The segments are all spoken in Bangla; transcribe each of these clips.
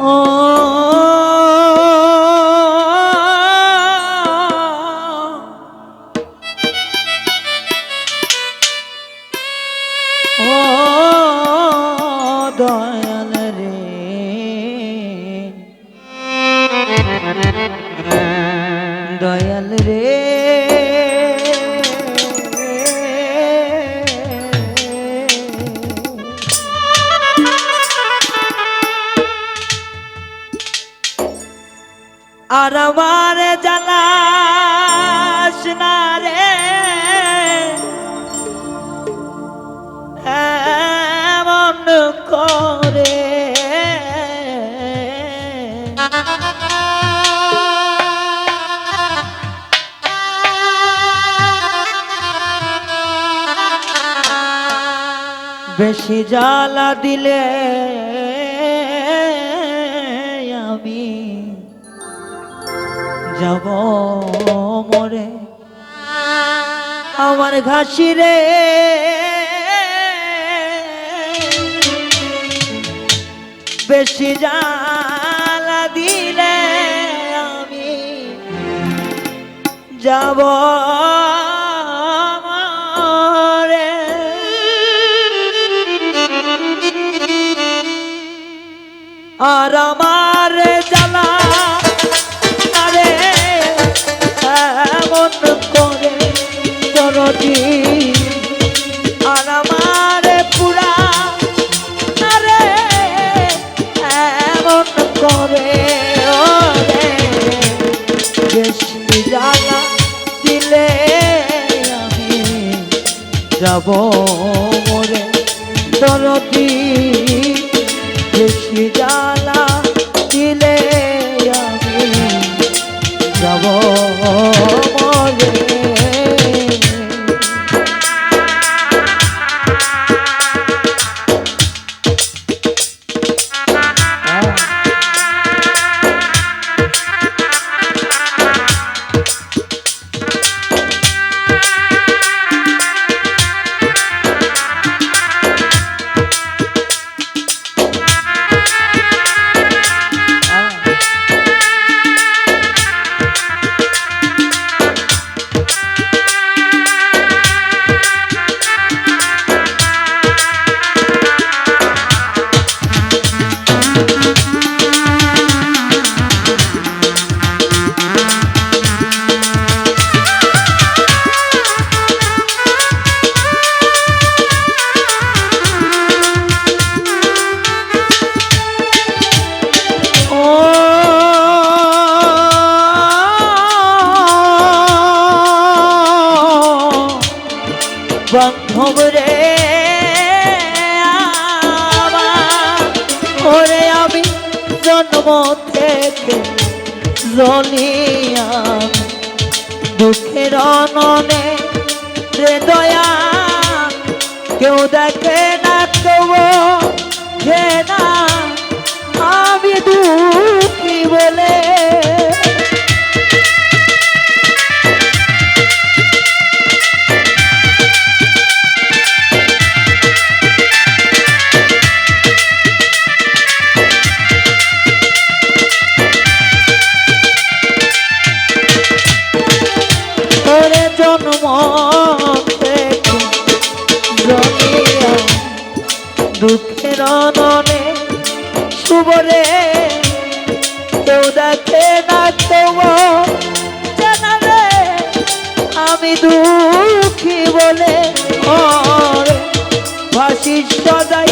ও আর আমার জ্বালাস না রে। এমন করে। বেশি জ্বালা দিলে যাব মরে। আমার ঘাসি রে। বেশি জ্বালা দিলে আমি যাব আর আমার দরদি আর আমার পুরা আরে এমন করে জ্বালা দিলে আমি যাব দেখে আমি দুঃখী বলে ভাসিস ভাসি সদাই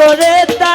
করে দাঁড়াইলে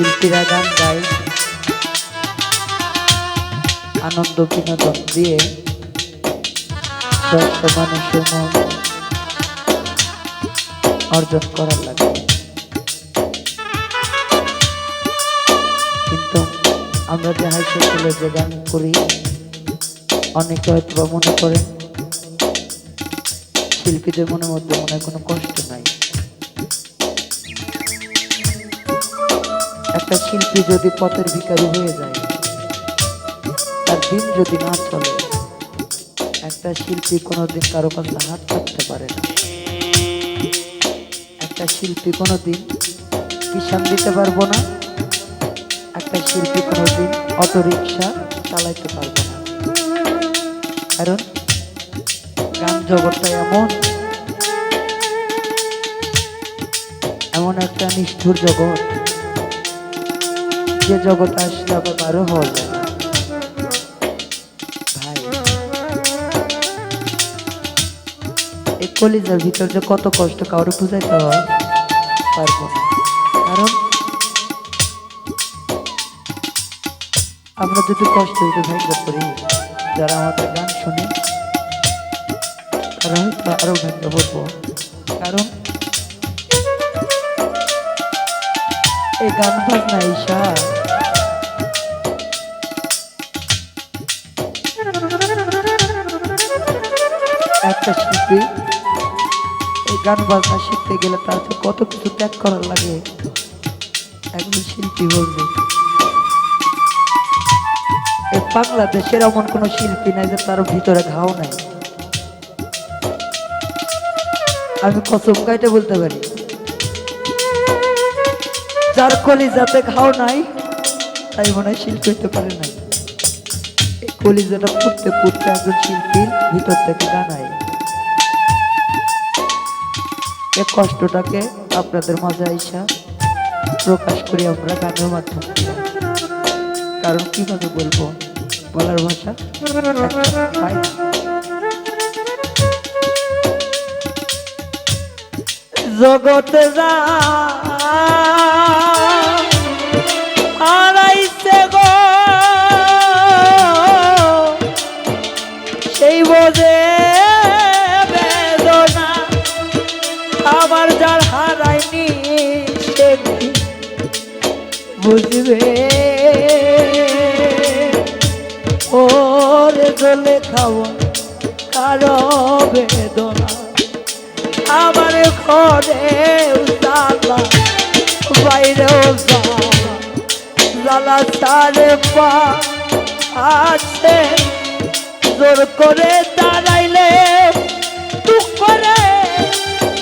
শিল্পীরা গান গায়। আনন্দ বিনোদন দিয়ে দর্শক মানুষের মন অর্জন করার লাগে। কিন্তু আমরা যে হাই স্কুলে যে গান করি, অনেকে হয়তো মনে করেন, শিল্পীদের মনের মধ্যে মনে কোনো কষ্ট একটা শিল্পী যদি পথের ভিখারি হয়ে যায়, তার দিন যদি না চলে, একটা শিল্পী কোনোদিন কারও কাছে হাত থাকতে পারে না। একটা শিল্পী কোনোদিন কিষান দিতে পারব না। একটা শিল্পী কোনোদিন অটো রিক্সা চালাইতে পারব না। কারণ গান জগৎটা এমন এমন একটা নিষ্ঠুর জগৎ। যে জগৎ আসলে আবার বারো হওয়া কলিজার ভিতর যে কত কষ্ট, কাউরে বুঝাইতে পারব না। কারণ আমরা যদি কষ্ট যদি ভেঙে পড়ি যারা আমাদের গান শুনে, তারা হয়তো আরও ভেঙে পড়ব কারণ এই গান বাজনা ঈশা। একটা শিল্পী এই গান বাজনা শিখতে গেলে তার কত কিছু ত্যাগ করার লাগে। একজন শিল্পী বলবে বাংলাদেশের এমন কোন শিল্পী নাই যে তার ভিতরে ঘাও নাই। আমি কসম গাইতে বলতে পারি, যার কলি যাতে ঘাও নাই, তাই মনে হয় শিল্পী হতে পারে নাই। এই কলিজাটা পুড়তে পুড়তে একজন শিল্পীর ভিতর থেকে গানায় এই কষ্টটাকে আপনাদের মাঝে আইসা প্রকাশ করি আমরা গানের মাধ্যমে। কারণ কীভাবে বলব? বলার ভাষা জগতে যা বুঝবে ওরে জলে খাওয়া কারও বেদনা। আমার ঘরে জ্বালা বাইরেও জ্বালা। তারে পা আছে। জোর করে দাঁড়াইলে টুক করে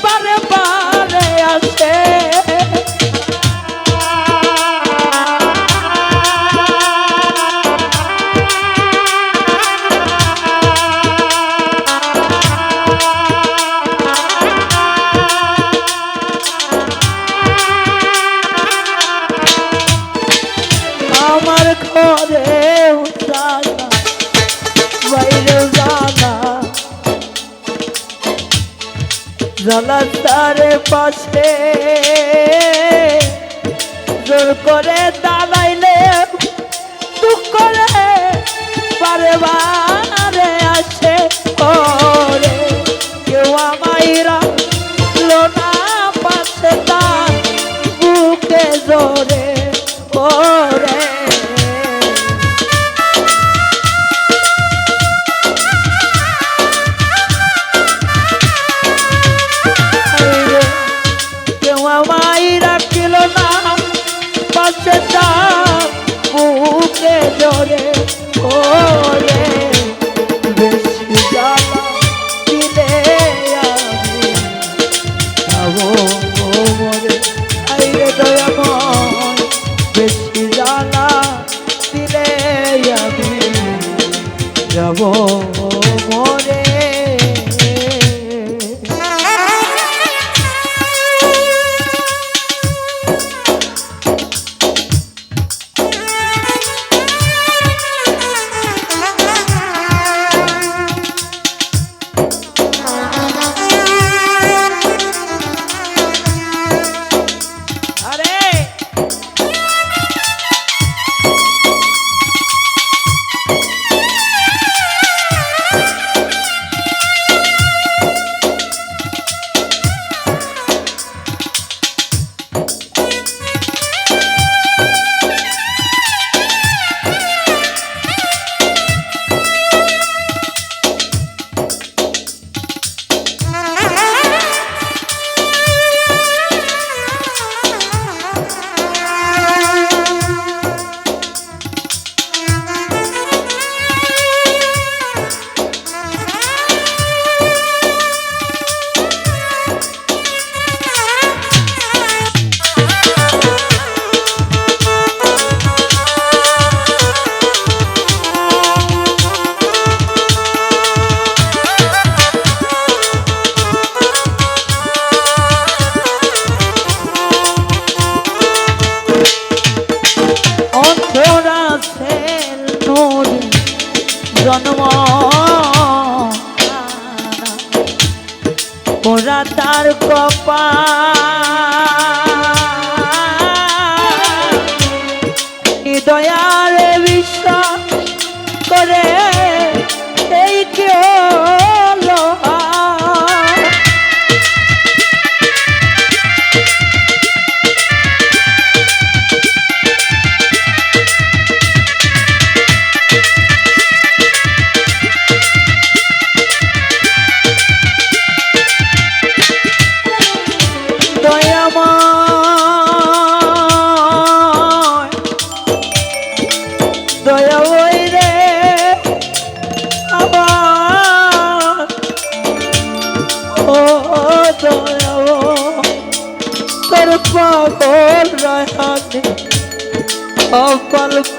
বারে বারে আসে। জলাধার পাশে। জোর করে দাঁড়াইলে দুঃখ করে পারেবা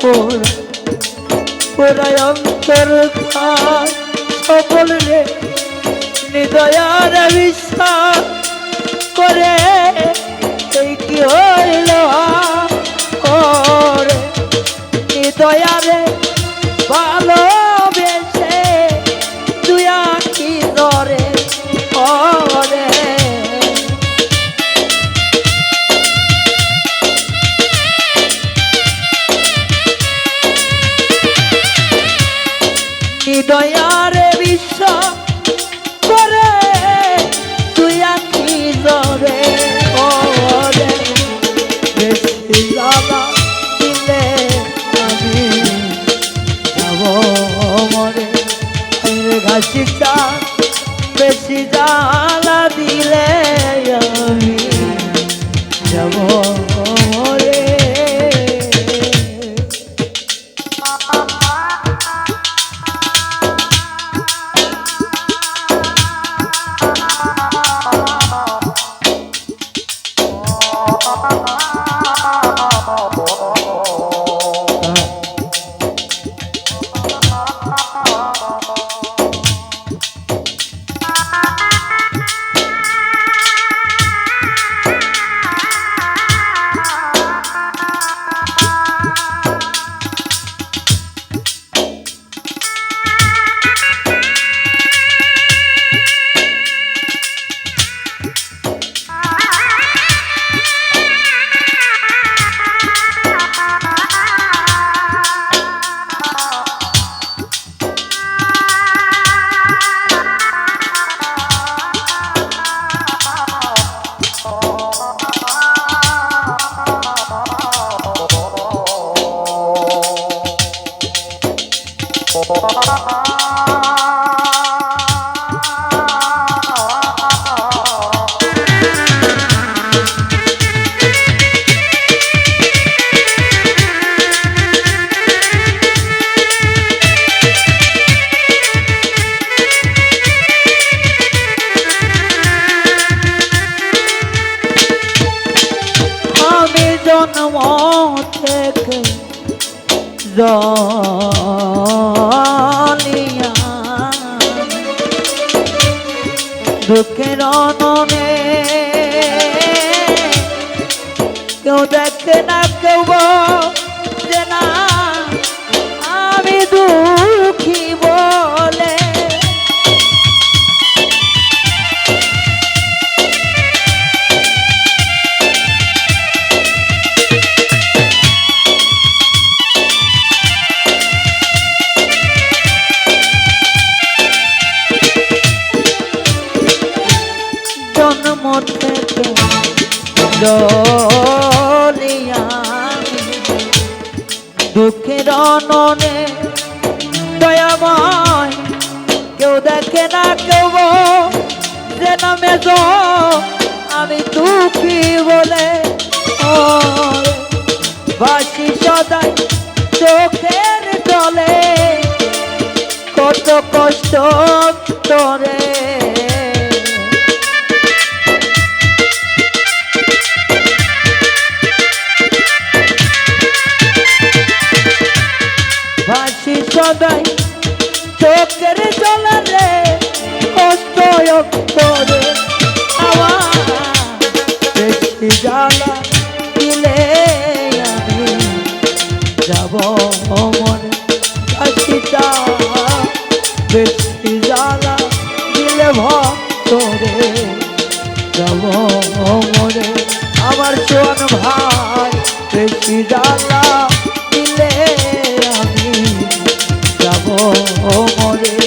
গোপন পুরায় অন্তর সকল রে হৃদয়ার বিশ্বাস করে। এই কি হইল করে? হৃদয়ারে ভালো জলিয়া নামে আমি দুঃখী বলে ও বাসি সদাই চোখের জলে, কত কষ্ট তোরে ভাসি সদাই চোখের জলারে অক্ষরে হাওয়া জ্বালা দিলে আমি যাব মন কাশিটা বেশি আমার চোন ভাই বেশি জ্বালা দিলে আমি যাব মনে